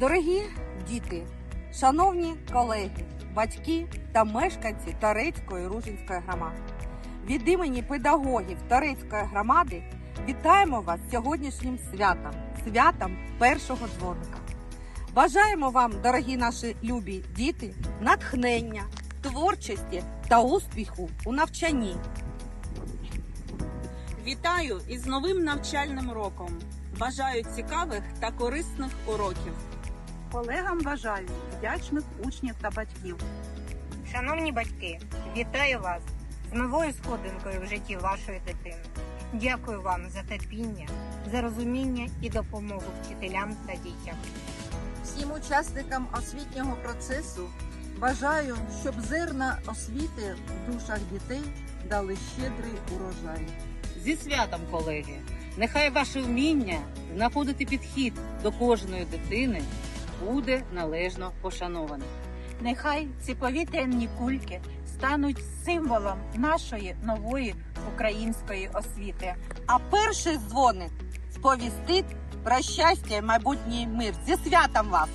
Дорогі діти, шановні колеги, батьки та мешканці Торецької Ружинської громади. Від імені педагогів Торецької громади вітаємо вас сьогоднішнім святом, святом першого дзвоника. Бажаємо вам, дорогі наші любі діти, натхнення, творчості та успіху у навчанні. Вітаю із новим навчальним роком. Бажаю цікавих та корисних уроків. Колегам бажаю вдячних учнів та батьків. Шановні батьки, вітаю вас з новою сходинкою в житті вашої дитини. Дякую вам за терпіння, за розуміння і допомогу вчителям та дітям. Всім учасникам освітнього процесу бажаю, щоб зерна освіти в душах дітей дали щедрий урожай. Зі святом, колеги! Нехай ваше вміння знаходити підхід до кожної дитини буде належно пошановане. Нехай ці повітряні кульки стануть символом нашої нової української освіти. А перший дзвоник сповістить про щастя і майбутній мир. Зі святом вас!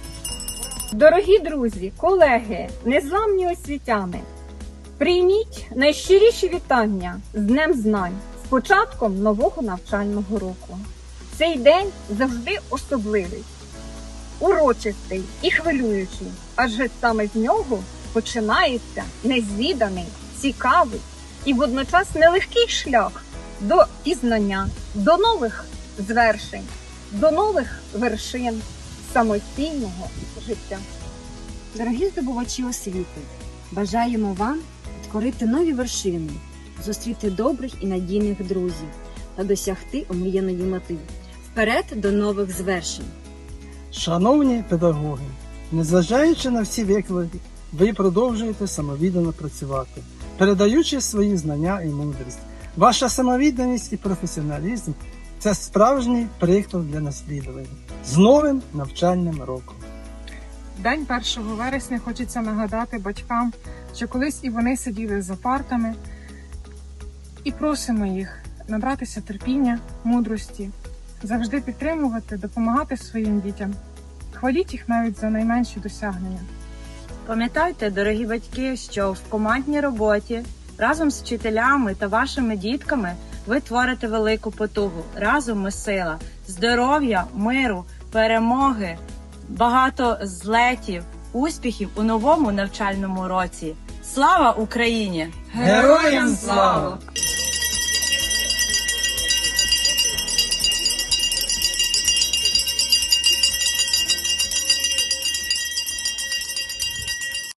Дорогі друзі, колеги, незламні освітяни, прийміть найщиріші вітання з Днем Знань з початком нового навчального року. Цей день завжди особливий, урочистий і хвилюючий, адже саме з нього починається незвіданий, цікавий і водночас нелегкий шлях до пізнання, до нових звершень, до нових вершин самостійного життя. Дорогі здобувачі освіти, бажаємо вам відкорити нові вершини, зустріти добрих і надійних друзів та досягти омріяної мети. Вперед до нових звершень! Шановні педагоги, незважаючи на всі виклики, ви продовжуєте самовіддано працювати, передаючи свої знання і мудрість. Ваша самовідданість і професіоналізм це справжній приклад для наслідування. З новим навчальним роком! День 1 вересня хочеться нагадати батькам, що колись і вони сиділи за партами, і просимо їх набратися терпіння, мудрості, завжди підтримувати, допомагати своїм дітям. Хваліть їх навіть за найменші досягнення. Пам'ятайте, дорогі батьки, що в командній роботі разом з вчителями та вашими дітками ви творите велику потугу. Разом ми сила, здоров'я, миру, перемоги, багато злетів, успіхів у новому навчальному році. Слава Україні! Героям слава!